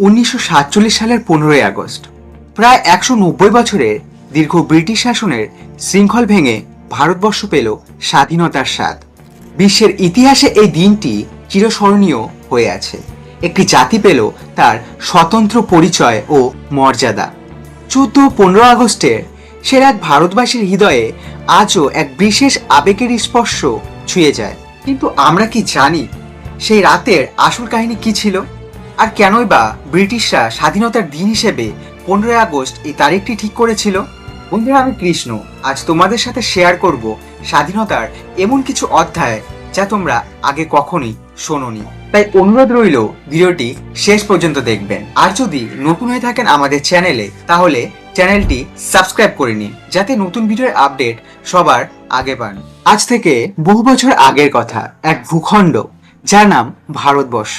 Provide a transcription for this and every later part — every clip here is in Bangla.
উনিশশো সাতচল্লিশ সালের পনেরোই আগস্ট, প্রায় একশো নব্বই বছরের দীর্ঘ ব্রিটিশ শাসনের শৃঙ্খল ভেঙে ভারতবর্ষ পেল স্বাধীনতার স্বাদ। বিশ্বের ইতিহাসে এই দিনটি চিরস্মরণীয় হয়ে আছে। একটি জাতি পেল তার স্বতন্ত্র পরিচয় ও মর্যাদা। চোদ্দ পনেরো আগস্টের সে এক ভারতবাসীর হৃদয়ে আজও এক বিশেষ আবেগের স্পর্শ ছুঁয়ে যায়। কিন্তু আমরা কি জানি সেই রাতের আসল কাহিনী কি ছিল? আর কেনই বা ব্রিটিশরা স্বাধীনতার দিন হিসেবে পনেরোই আগস্ট এই তারিখটি ঠিক করেছিল? বন্ধুরা, আমি কৃষ্ণ। আজ তোমাদের সাথে শেয়ার করব স্বাধীনতার এমন কিছু অধ্যায় যা তোমরা আগে কখনোই শোনোনি। তাই অনুরোধ রইল, ভিডিওটি শেষ পর্যন্ত দেখবেন। আর যদি নতুন হয়ে থাকেন আমাদের চ্যানেলে, তাহলে চ্যানেলটি সাবস্ক্রাইব করে নিন, যাতে নতুন ভিডিওর আপডেট সবার আগে পান। আজ থেকে বহু বছর আগের কথা, এক ভূখণ্ড, যার নাম ভারতবর্ষ।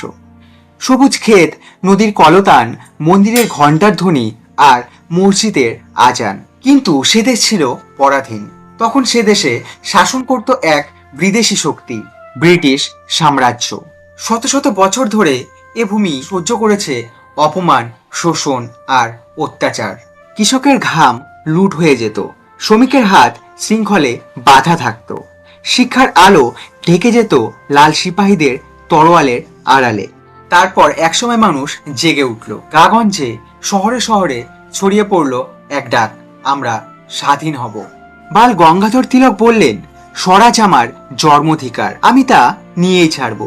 সবুজ ক্ষেত, নদীর কলতান, মন্দিরের ঘণ্টার ধ্বনি আর মসজিদের আজান। কিন্তু সে দেশ ছিল পরাধীন। তখন সে দেশে শাসন করত এক বিদেশি শক্তি, ব্রিটিশ সাম্রাজ্য। শত শত বছর ধরে এ ভূমি সহ্য করেছে অপমান, শোষণ আর অত্যাচার। কৃষকের ঘাম লুট হয়ে যেত। শ্রমিকের হাত শৃঙ্খলে বাধা থাকত। শিক্ষার আলো ঢেকে যেত লাল সিপাহীদের তরোয়ালের আড়ালে। তারপর একসময় মানুষ জেগে উঠল। গাগঞ্জে শহরে শহরে ছড়িয়ে পড়ল এক ডাক, আমরা স্বাধীন হব। বাল গঙ্গাধর তিলক বললেন, স্বরাজ আমার জন্মধিকার, আমি তা নিয়েই ছাড়ব।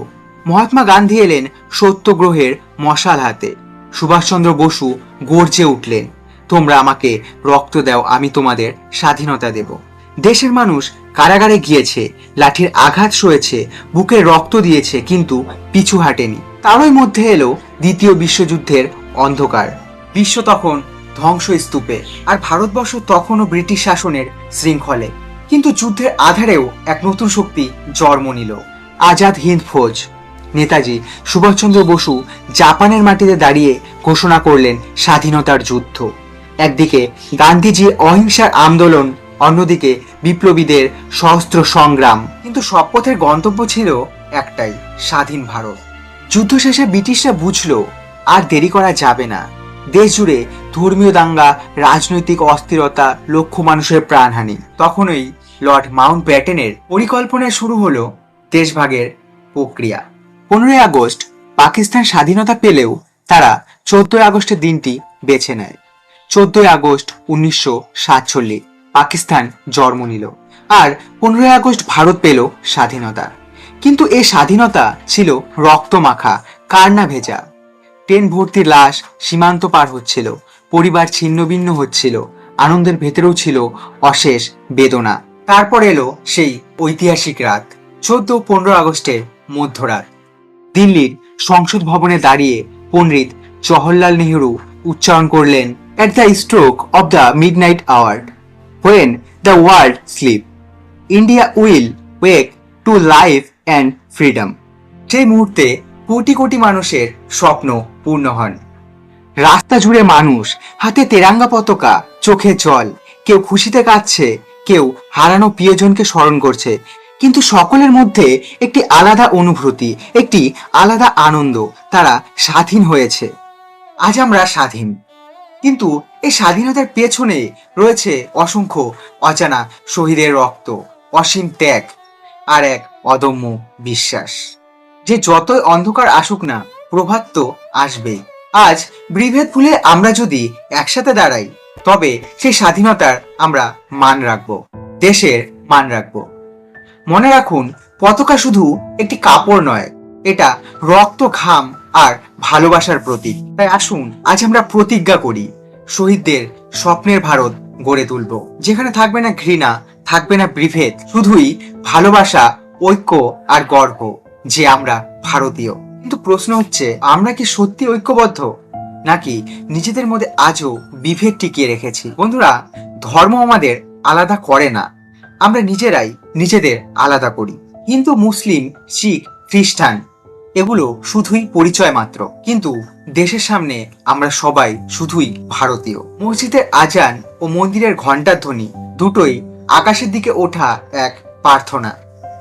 মহাত্মা গান্ধী এলেন সত্যগ্রহের মশাল হাতে। সুভাষচন্দ্র বসু গর্জে উঠলেন, তোমরা আমাকে রক্ত দাও, আমি তোমাদের স্বাধীনতা দেব। দেশের মানুষ কারাগারে গিয়েছে, লাঠির আঘাত সয়েছে, বুকে রক্ত দিয়েছে, কিন্তু পিছু হাটেনি। তারই মধ্যে এলো দ্বিতীয় বিশ্বযুদ্ধের অন্ধকার। বিশ্ব তখন ধ্বংসস্তূপে, আর ভারতবর্ষ তখনও ব্রিটিশ শাসনের শৃঙ্খলে। কিন্তু যুদ্ধের আধারেও এক নতুন শক্তি জন্ম নিল, আজাদ হিন্দ ফৌজ। নেতাজি সুভাষচন্দ্র বসু জাপানের মাটিতে দাঁড়িয়ে ঘোষণা করলেন স্বাধীনতার যুদ্ধ। একদিকে গান্ধীজির অহিংসার আন্দোলন, অন্যদিকে বিপ্লবীদের সহস্র সংগ্রাম। কিন্তু সব পথের গন্তব্য ছিল একটাই, স্বাধীন ভারত। যুদ্ধ শেষে ব্রিটিশরা বুঝলো, আর দেরি করা যাবে না। দেশ জুড়ে ধর্মীয় দাঙ্গা, রাজনৈতিক অস্থিরতা, লক্ষ মানুষের প্রাণহানি। তখনই লর্ড মাউন্ট ব্যাটেনের পরিকল্পনায় শুরু হলো দেশভাগের প্রক্রিয়া। পনেরোই আগস্ট, পাকিস্তান স্বাধীনতা পেলেও তারা চোদ্দই আগস্টের দিনটি বেছে নেয়। চোদ্দই আগস্ট উনিশশো সাতচল্লিশ, পাকিস্তান জন্ম নিল। আর পনেরোই আগস্ট ভারত পেল স্বাধীনতা। কিন্তু এই স্বাধীনতা ছিল রক্ত রক্তমাখা, কান্না ভেজা। ট্রেন ভর্তি লাশ সীমান্ত পার হচ্ছিল, পরিবার ছিন্ন ভিন্ন হচ্ছিল, আনন্দের ভেতরেও ছিল অশেষ বেদনা। তারপর এলো সেই ঐতিহাসিক রাত, চোদ্দ পনেরো আগস্টের মধ্যরাত। দিল্লির সংসদ ভবনে দাঁড়িয়ে পণ্ডিত জওহরলাল নেহরু উচ্চারণ করলেন at the stroke of the midnight hour when the world sleep India will wake to life and freedom সেই মুহূর্তে কোটি কোটি মানুষের স্বপ্ন পূর্ণ হন। রাস্তা জুড়ে মানুষ, হাতে তেরাঙ্গা পতাকা, চোখে জল, কেউ খুশিতে কাঁদছে, কেউ হারানো প্রিয়জনকে স্মরণ করছে। কিন্তু সকলের মধ্যে একটি আলাদা অনুভূতি, একটি আলাদা আনন্দ তারা স্বাধীন হয়েছে। আজ আমরা স্বাধীন। কিন্তু এই স্বাধীনতার পেছনে রয়েছে অসংখ্য অজানা শহীদের রক্ত, অসীম ত্যাগ আর এক অদম্য বিশ্বাস। যে যতই অন্ধকার আসুক না, প্রভাত তো আসবেই। আজ বিভেদ ভুলে আমরা যদি একসাথে দাঁড়াই, তবে সেই স্বাধীনতার আমরা মান রাখব, দেশের মান রাখব। মনে রাখুন, পতাকা শুধু একটি কাপড় নয়, এটা রক্ত, ঘাম আর ভালোবাসার প্রতীক। তাই আসুন, আজ আমরা প্রতিজ্ঞা করি, শহীদদের স্বপ্নের ভারত গড়ে তুলব। যেখানে থাকবে না ঘৃণা থাকবে না বিভেদ, শুধুই ভালোবাসা, ঐক্য আর গর্ব, যে আমরা ভারতীয়। কিন্তু প্রশ্ন হচ্ছে, আমরা কি সত্যি ঐক্যবদ্ধ? নাকি নিজেদের মধ্যে আজও বিভেদ টিকিয়ে রেখেছি? বন্ধুরা, ধর্ম আমাদের আলাদা করে না। আমরা নিজেরাই নিজেদের আলাদা করি। হিন্দু, মুসলিম, শিখ, খ্রিস্টান, এগুলো শুধুই পরিচয় মাত্র। কিন্তু দেশের সামনে আমরা সবাই শুধুই ভারতীয়। মসজিদের আজান ও মন্দিরের ঘণ্টার ধ্বনি দুটোই আকাশের দিকে ওঠা এক প্রার্থনা।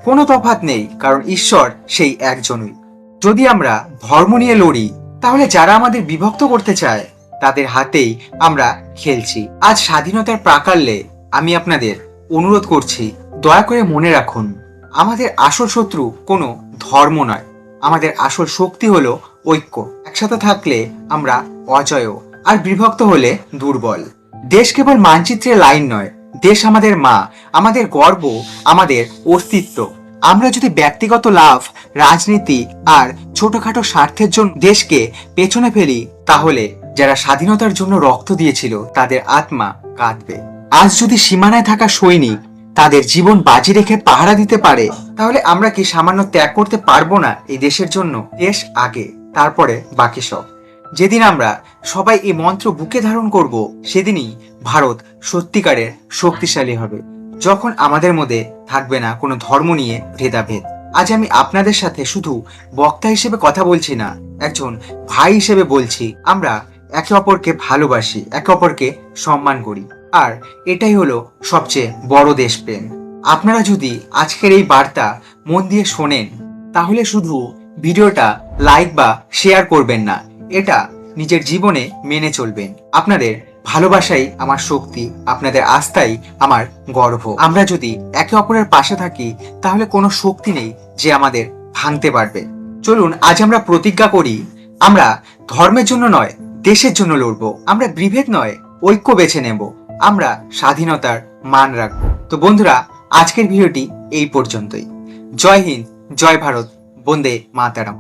কোনো তফাৎ নেই, কারণ ঈশ্বর সেই একজনই। যদি আমরা ধর্ম নিয়ে লড়ি, তাহলে যারা আমাদের বিভক্ত করতে চায়, তাদের হাতেই আমরা খেলছি। আজ স্বাধীনতার প্রাকাল্যে আমি আপনাদের অনুরোধ করছি, দয়া করে মনে রাখুন, আমাদের আসল শত্রু কোনো ধর্ম নয়। আমাদের আসল শক্তি হলো ঐক্য। একসাথে থাকলে আমরা অজয় আর বিভক্ত হলে দুর্বল। দেশ কেবল মানচিত্রের লাইন নয় দেশ আমাদের মা, আমাদের গর্ব, আমাদের অস্তিত্ব। আমরা যদি ব্যক্তিগত লাভ, রাজনীতি আর ছোটখাটো স্বার্থের জন্য দেশকে পেছনে ফেলি, তাহলে যারা স্বাধীনতার জন্য রক্ত দিয়েছিল, তাদের আত্মা কাঁদবে। আজ যদি সীমানায় থাকা সৈনিক তাদের জীবন বাজি রেখে পাহারা দিতে পারে, তাহলে আমরা কি সামান্য ত্যাগ করতে পারব না এই দেশের জন্য? দেশ আগে, তারপরে বাকি সব। যেদিন আমরা সবাই এই মন্ত্র বুকে ধারণ করব, সেদিনই ভারত সত্যিকারের শক্তিশালী হবে। যখন আমাদের মধ্যে থাকবে না কোনো ধর্ম নিয়ে ভেদাভেদ। আজ আমি আপনাদের সাথে শুধু বক্তা হিসেবে কথা বলছি না, একজন ভাই হিসেবে বলছি, আমরা একে অপরকে ভালোবাসি, একে অপরকে সম্মান করি। আর এটাই হলো সবচেয়ে বড় দেশপ্রেম। আপনারা যদি আজকের এই বার্তা মন দিয়ে শোনেন, তাহলে শুধু ভিডিওটা লাইক বা শেয়ার করবেন না এটা নিজের জীবনে মেনে চলবেন। আপনাদের ভালোবাসাই আমার শক্তি, আপনাদের আস্থাই আমার গর্ব। আমরা যদি একে অপরের পাশে থাকি, তাহলে কোনো শক্তি নেই যে আমাদের ভাঙতে পারবে। চলুন, আজ আমরা প্রতিজ্ঞা করি, আমরা ধর্মের জন্য নয়, দেশের জন্য লড়বো। আমরা বিভেদ নয়, ঐক্য বেছে নেব। আমরা স্বাধীনতার মান রাখব। তো বন্ধুরা, আজকের ভিডিওটি এই পর্যন্তই। জয় হিন্দ, জয় ভারত, বন্দে মাতারাম।